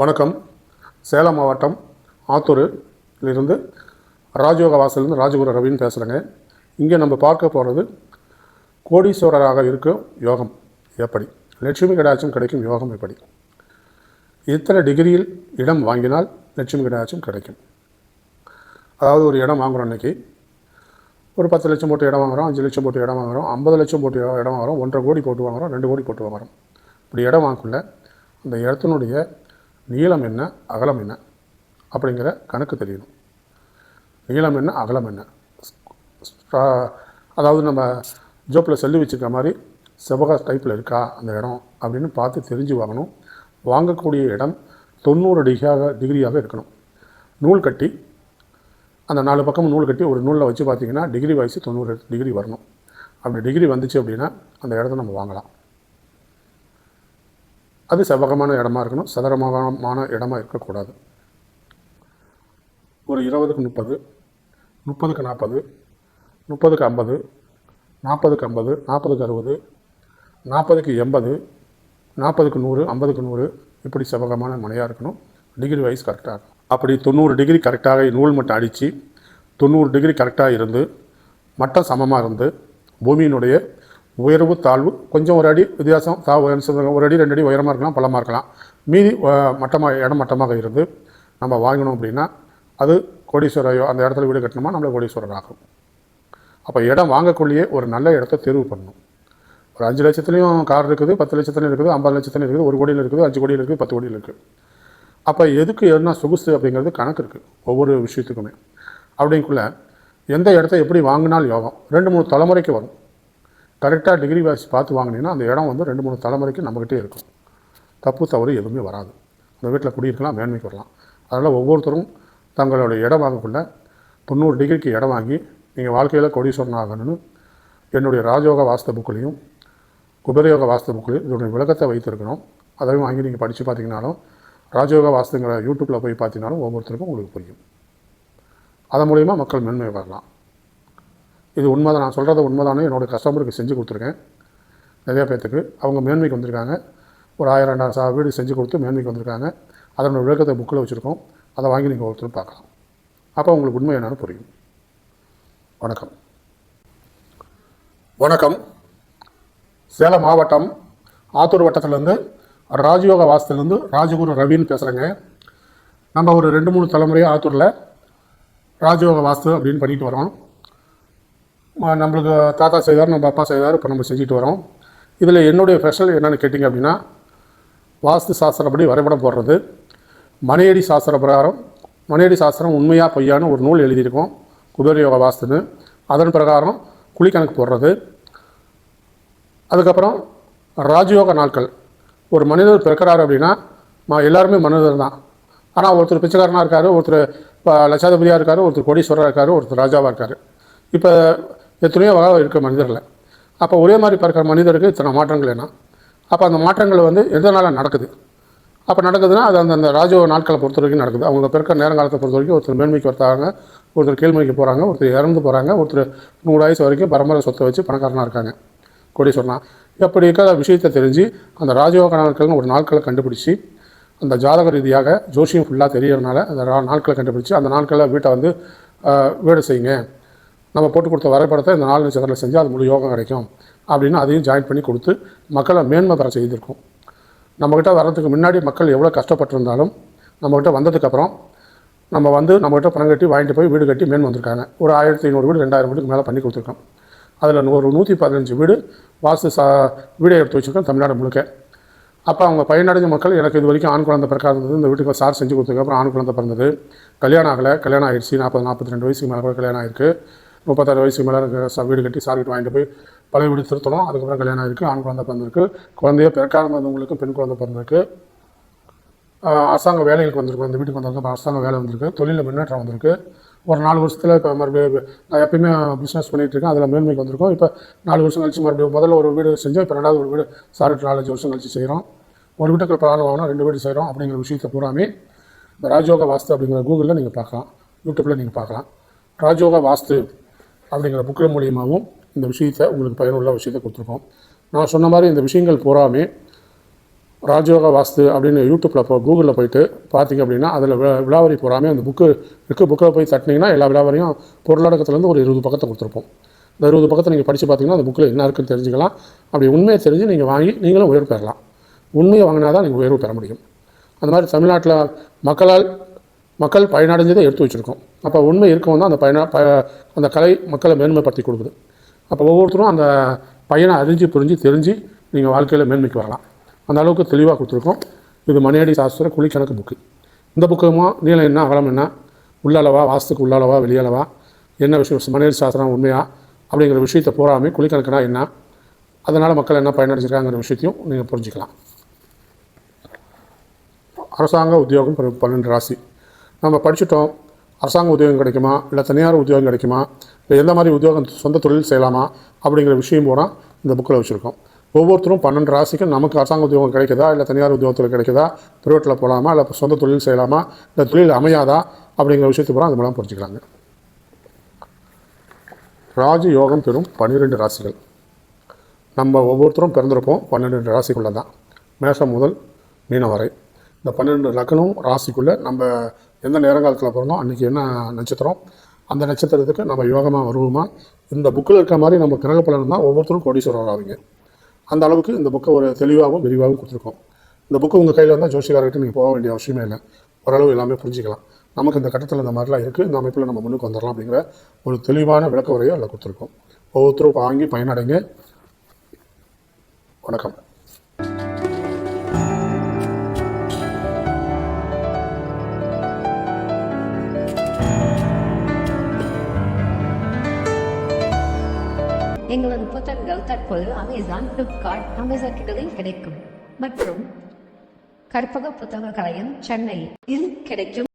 வணக்கம். சேலம் மாவட்டம் ஆத்தூரிலிருந்து ராஜயோக வாசலிருந்து ராஜகுரு ரவின்னு பேசுகிறேங்க இங்கே நம்ம பார்க்க போகிறது கோடீஸ்வரராக இருக்கும் யோகம் எப்படி? லட்சுமி கடாட்சம் கிடைக்கும் யோகம் எப்படி? இத்தனை டிகிரியில் இடம் வாங்கினால் லட்சுமி கடாட்சம் கிடைக்கும். அதாவது ஒரு இடம் வாங்குகிறோம் இன்றைக்கி ஒரு பத்து லட்சம் போட்டு இடம் வாங்குறோம் அஞ்சு லட்சம் போட்டு இடம் வாங்குறோம் ஐம்பது லட்சம் போட்டு இடம் வாங்குறோம் ஒன்றரை கோடி போட்டு வாங்குறோம் ரெண்டு கோடி போட்டு வாங்குகிறோம் இப்படி இடம் வாங்கக்குள்ள அந்த இடத்தினுடைய நீளம் என்ன அகலம் என்ன அப்படிங்கிற கணக்கு தெரியணும். நீளம் என்ன அகலம் என்ன? அதாவது நம்ம ஜோப்பில் செல்லு வச்சுருக்க மாதிரி செவ்வக டைப்பில் இருக்கா அந்த இடம் அப்படின்னு பார்த்து தெரிஞ்சு வாங்கணும். வாங்கக்கூடிய இடம் தொண்ணூறு டிகிரியாக டிகிரியாக இருக்கணும். நூல் கட்டி அந்த நாலு பக்கம் நூல் கட்டி ஒரு நூலில் வச்சு பார்த்தீங்கன்னா டிகிரி வயசு தொண்ணூறு டிகிரி வரணும். அப்படி டிகிரி வந்துச்சு அப்படின்னா அந்த இடத்த நம்ம வாங்கலாம். அது செவ்வகமான இடமா இருக்கணும் சதுரமான இடமா இருக்கக்கூடாது. ஒரு இருபதுக்கு முப்பது முப்பதுக்கு நாற்பது முப்பதுக்கு ஐம்பது நாற்பதுக்கு ஐம்பது நாற்பதுக்கு அறுபது நாற்பதுக்கு எண்பது நாற்பதுக்கு நூறு ஐம்பதுக்கு நூறு இப்படி செவ்வகமான மனையாக இருக்கணும். டிகிரி வைஸ் கரெக்டாக இருக்கும் அப்படி தொண்ணூறு டிகிரி கரெக்டாக நூல் மட்டும் அடித்து தொண்ணூறு டிகிரி கரெக்டாக இருந்து மட்டம் சமமாக இருந்து பூமியினுடைய உயர்வு தாழ்வு கொஞ்சம் ஒரு அடி வித்தியாசம் தா ஒரு அடி ரெண்டு அடி உயரமாக இருக்கலாம் பள்ளமாக இருக்கலாம். மீதி மட்டமாக இடம் மட்டமாக இருந்து நம்ம வாங்கணும் அப்படின்னா அது கோடீஸ்வரையோ அந்த இடத்துல வீடு கட்டணுமா? நம்மளை கோடீஸ்வரர் ஆகும் அப்போ இடம் வாங்கக்குள்ளேயே ஒரு நல்ல இடத்த தேர்வு பண்ணணும். ஒரு அஞ்சு லட்சத்துலேயும் கார் இருக்குது பத்து லட்சத்துலையும் இருக்குது ஐம்பது லட்சத்துலையும் இருக்குது ஒரு கோடியில் இருக்குது அஞ்சு கோடியில் இருக்குது பத்து கோடியில் இருக்குது. அப்போ எதுக்கு என்ன சொகுசு அப்படிங்கிறது கணக்கு இருக்குது ஒவ்வொரு விஷயத்துக்குமே. அப்படிங்குள்ள எந்த இடத்த எப்படி வாங்கினால் யோகம்? ரெண்டு மூணு தலைமுறைக்கு வரும். கரெக்டாக டிகிரி வாசி பார்த்து வாங்கினீங்கன்னா அந்த இடம் வந்து ரெண்டு மூணு தலைமுறைக்கு நம்மக்கிட்டே இருக்கும். தப்பு தவறு எதுவுமே வராது. அந்த வீட்டில் குடியிருக்கலாம் மேன்மைக்கு வரலாம். அதனால் ஒவ்வொருத்தரும் தங்களுடைய இடம் வாங்கக்குள்ள தொண்ணூறு டிகிரிக்கு இடம் வாங்கி நீங்கள் வாழ்க்கையில் கொடீஸ்வரன் ஆகணும்னு என்னுடைய ராஜயோக வாஸ்த புக்குலையும் குபேரயோக வாஸ்து புக்குலையும் இதனுடைய விளக்கத்தை வைத்திருக்கணும் அதையும் வாங்கி நீங்கள் படித்து பார்த்தீங்கன்னாலும் ராஜயோக வாஸ்துங்கிற யூடியூப்பில் போய் பார்த்தீங்கன்னாலும் ஒவ்வொருத்தருக்கும் உங்களுக்கு புரியும். அதன் மூலிமா மக்கள் மேன்மை வரலாம். இது உண்மைதான் நான் சொல்கிறது உண்மைதானே என்னோடய கஸ்டமருக்கு செஞ்சு கொடுத்துருக்கேன். நிறைய பேர்த்துக்கு அவங்க மேன்மைக்கு வந்திருக்காங்க. ஒரு ஆயிரம் ரெண்டாயிரம் சா வீடு செஞ்சு கொடுத்து மேன்மைக்கு வந்திருக்காங்க. அதனோட விளக்கத்தை புக்கில் வச்சுருக்கோம். அதை வாங்கி நீங்கள் ஒருத்தர் பார்க்கலாம். அப்போ உங்களுக்கு உண்மை என்னன்னு புரியும். வணக்கம். வணக்கம். சேலம் மாவட்டம் ஆத்தூர் வட்டத்திலேருந்து ராஜயோக வாசத்துலேருந்து ராஜகுரு ரவின்னு பேசுகிறேங்க நம்ம ஒரு ரெண்டு மூணு தலைமுறையாக ஆத்தூரில் ராஜயோக வாஸ்து அப்படின்னு பண்ணிட்டு வரோம். நம்மளுக்கு தாத்தா செய்தார் நம்ம அப்பா செய்தார் இப்போ நம்ம செஞ்சுட்டு வரோம். இதில் என்னுடைய ஸ்பெஷல் என்னென்னு கேட்டிங்க அப்படின்னா வாஸ்து சாஸ்திரப்படி வரைபடம் போடுறது. மனையடி சாஸ்திர பிரகாரம் மனையடி சாஸ்திரம் உண்மையாக பொய்யான ஒரு நூல் எழுதியிருக்கோம் குபேர யோக வாஸ்துன்னு. அதன் பிரகாரம் குழிக்கணக்கு போடுறது. அதுக்கப்புறம் ராஜயோக நாட்கள். ஒரு மனிதர் பிறக்கிறாரு அப்படின்னா எல்லாருமே மனிதர் தான். ஆனால் ஒருத்தர் பிச்சைக்காரனாக இருக்கார் ஒருத்தர் இப்போ லட்சாதிபதியாக இருக்கார் ஒருத்தர் கோடீஸ்வரராக இருக்கார் ஒருத்தர் ராஜாவாக இருக்கார். இப்போ எத்தனையோ வகை இருக்க மனிதர்களை. அப்போ ஒரே மாதிரி பிறக்கிற மனிதருக்கு இத்தனை மாற்றங்கள் என்ன அப்போ அந்த மாற்றங்கள் வந்து எதனால் நடக்குது? அப்போ நடக்குதுன்னா அது அந்த அந்த ராஜ நாட்களை பொறுத்த வரைக்கும் நடக்குது. அவங்க பிறக்க நேரங்காலத்தை பொறுத்த வரைக்கும் ஒருத்தர் மேன்மைக்கு வர்த்தாங்க ஒருத்தர் கீழ்மைக்கு போகிறாங்க ஒருத்தர் இறந்து போகிறாங்க ஒருத்தர் நூறு வயசு வரைக்கும் பரம்பரை சொத்தை வச்சு பணக்காரனாக இருக்காங்க. கொடி சொன்னால் எப்படி இருக்கிற விஷயத்தை தெரிஞ்சு அந்த ராஜயோக நாட்கள்னு ஒரு நாட்களை கண்டுபிடிச்சி அந்த ஜாதக ரீதியாக ஜோஷியம் ஃபுல்லாக தெரியறதுனால அந்த நாட்களை கண்டுபிடிச்சி அந்த நாட்களில் வீட்டை வந்து வீடு செய்யுங்க. நம்ம போட்டு கொடுத்த வரைபடத்தை இந்த நாலு நட்சத்திரத்தில் செஞ்சால் அது முழு யோகம் கிடைக்கும் அப்படின்னு அதையும் ஜாயின் பண்ணி கொடுத்து மக்களை மேன்மை பெற செய்திருக்கோம். நம்மக்கிட்ட வர்றதுக்கு முன்னாடி மக்கள் எவ்வளோ கஷ்டப்பட்டிருந்தாலும் நம்மக்கிட்ட வந்ததுக்கப்புறம் நம்ம வந்து நம்மகிட்ட பணம் கட்டி வாங்கிட்டு போய் வீடு கட்டி மேன் வந்திருக்காங்க. ஒரு ஆயிரத்தி ஐநூறு வீடு ரெண்டாயிரம் வீடுக்கு மேலே பண்ணி கொடுத்துருக்கோம். அதில் ஒரு நூற்றி பதினஞ்சு வீடு வாஸ்து சா வீடை எடுத்து வச்சுருக்கோம் தமிழ்நாடு முழுக்க. அப்போ அவங்க பயனடைஞ்ச மக்கள் எனக்கு இது வரைக்கும் ஆண் குழந்தை பிறக்காதது இந்த வீட்டுக்கு சார் செஞ்சு கொடுத்ததுக்கப்புறம் ஆண் குழந்தை பிறந்தது. கல்யாணம் ஆகலை கல்யாணம் ஆகிடுச்சு நாற்பது நாற்பத்தி ரெண்டு வயசுக்கு மேலே கூட கல்யாணம் ஆயிருக்கு. முப்பத்தாறு வயசு மேலே இருக்க வீடு கட்டி சார் வீட்டு வாங்கிட்டு போய் பழைய வீடு திருத்தணும். அதுக்கப்புறம் கல்யாணம் இருக்குது ஆண் குழந்தை பிறந்திருக்கு குழந்தைய பிறக்காதவங்களுக்கு பெண் குழந்தை பிறந்திருக்கு. அரசாங்க வேலைகளுக்கு வந்திருக்கு. அந்த வீட்டுக்கு வந்திருக்கு. அரசாங்க வேலை வந்திருக்கு. தொழிலில் முன்னேற்றம் வந்திருக்கு. ஒரு நாலு வருஷத்தில் இப்போ மறுபடியும் நான் எப்பயுமே பிஸ்னஸ் பண்ணிகிட்டு இருக்கேன். அதில் மேன்மைக்கு வந்திருக்கோம். இப்போ நாலு வருஷம் கழிச்சு மறுபடியும் முதல்ல ஒரு வீடு செஞ்சோம். இப்போ ரெண்டாவது ஒரு வீடு சார் நாலஞ்சு வருஷம் கழிச்சு செய்கிறோம் ஒரு வீட்டுக்கு பிளான் வாங்கினா ரெண்டு வீடு செய்கிறோம் அப்படிங்கிற விஷயத்தை பூராமே இந்த ராஜயோக வாஸ்து அப்படிங்கிற கூகுளில் நீங்கள் பார்க்கலாம். யூடியூப்பில் நீங்கள் பார்க்கலாம். ராஜயோக வாஸ்து அப்படிங்கிற புக்கில் மூலியமாகவும் இந்த விஷயத்தை உங்களுக்கு பயனுள்ள விஷயத்தை கொடுத்துருக்கோம். நான் சொன்ன மாதிரி இந்த விஷயங்கள் பூராமே ராஜயோக வாஸ்து அப்படின்னு யூடியூப்பில் இப்போ கூகுளில் போயிட்டு பார்த்தீங்க அப்படின்னா அதில் விழாவரி பூராமே அந்த புக்கு இருக்குது புக்கில் போய் தட்டினீங்கன்னா எல்லா விழாவரியும் பொருளடக்கத்துலேருந்து ஒரு இருபது பக்கத்தை கொடுத்துருப்போம். இந்த இருபது பக்கத்தை நீங்கள் படித்து பார்த்தீங்கன்னா அந்த புக்கில் என்ன இருக்குன்னு தெரிஞ்சுக்கலாம். அப்படி உண்மையை தெரிஞ்சு நீங்கள் வாங்கி நீங்களும் உயர்வு பெறலாம். உண்மையை வாங்கினா தான் நீங்கள் உயர்வு பெற முடியும். அந்த மாதிரி தமிழ்நாட்டில் மக்களால் மக்கள் பயனடைஞ்சதை எடுத்து வச்சுருக்கோம். அப்போ உண்மை இருக்கவும் தான் அந்த பயனா ப அந்த கலை மக்களை மேன்மைப்படுத்தி கொடுக்குது. அப்போ ஒவ்வொருத்தரும் அந்த பையனை அறிஞ்சு புரிஞ்சு தெரிஞ்சு நீங்கள் வாழ்க்கையில் மேன்மைக்கு வரலாம். அந்த அளவுக்கு தெளிவாக கொடுத்துருக்கோம். இது மணியடி சாஸ்திர குழிக்கணக்கு புக்கு. இந்த புக்குமா நீளம் என்ன அகலம் என்ன உள்ளளவா வாஸ்துக்கு உள்ளளவா வெளியளவா என்ன விஷயம் மணியடி சாஸ்திரம் உண்மையா அப்படிங்கிற விஷயத்தை பூராமே குழிக்கணக்குனா என்ன அதனால் மக்கள் என்ன பயனடைஞ்சிருக்காங்கிற விஷயத்தையும் நீங்கள் புரிஞ்சுக்கலாம். அரசாங்க உத்தியோகம் பன்னெண்டு ராசி. நம்ம படிச்சுட்டோம் அரசாங்க உத்தியோகம் கிடைக்குமா? இல்லை தனியார் உத்தியோகம் கிடைக்குமா? இல்லை எந்த மாதிரி உத்தியோகம் சொந்த தொழில் செய்யலாமா? அப்படிங்கிற விஷயம் பூரா இந்த புக்கில் வச்சுருக்கோம். ஒவ்வொருத்தரும் பன்னெண்டு ராசிக்கும் நமக்கு அரசாங்க உத்தியோகம் கிடைக்குதா? இல்லை தனியார் உத்தியோகத்தில் கிடைக்குதா? பிரைவேட்டில் போகலாமா இல்லை சொந்த தொழில் செய்யலாமா? இல்லை தொழில் அமையாதா? அப்படிங்கிற விஷயத்தை பூரா அது மூலம் புரிஞ்சுக்கலாங்க. ராஜ யோகம் பெறும் பன்னிரெண்டு ராசிகள். நம்ம ஒவ்வொருத்தரும் பிறந்திருப்போம் பன்னெண்டு ராசிக்குள்ளே தான் மேஷம் முதல் மீனம் வரை. இந்த பன்னெண்டு லக்னம் ராசிக்குள்ளே நம்ம எந்த நேரங்காலத்தில் பிறந்தோம் அன்றைக்கி என்ன நட்சத்திரம்? அந்த நட்சத்திரத்துக்கு நம்ம யோகமாக வருவோமா? இந்த புக்கில் இருக்க மாதிரி நம்ம கிரக பலன் தான் ஒவ்வொருத்தரும் கோடீஸ்வரர் ஆவீங்க. அந்த அளவுக்கு இந்த புக்கை ஒரு தெளிவாகவும் விரிவாகவும் கொடுத்துருக்கோம். இந்த புக்கு உங்கள் கையில் இருந்தால் ஜோசிகாரர்கிட்ட நீங்கள் போக வேண்டிய அவசியமே இல்லை. ஓரளவு எல்லாமே புரிஞ்சிக்கலாம். நமக்கு இந்த கட்டத்தில் இந்த மாதிரிலாம் இருக்குது இந்த அமைப்பில் நம்ம முன்னுக்கு வந்துடலாம் அப்படிங்கிற ஒரு தெளிவான விளக்க உரையை அதில் கொடுத்துருக்கோம். ஒவ்வொருத்தரும் வாங்கி பயனடைங்க. வணக்கம். எங்களது புத்தகங்கள் தற்போது அமேசான் ஃப்ளிப்கார்ட் அமேசான்களில் கிடைக்கும். மற்றும் கற்பக புத்தக கலையம் சென்னை இல் கிடைக்கும்.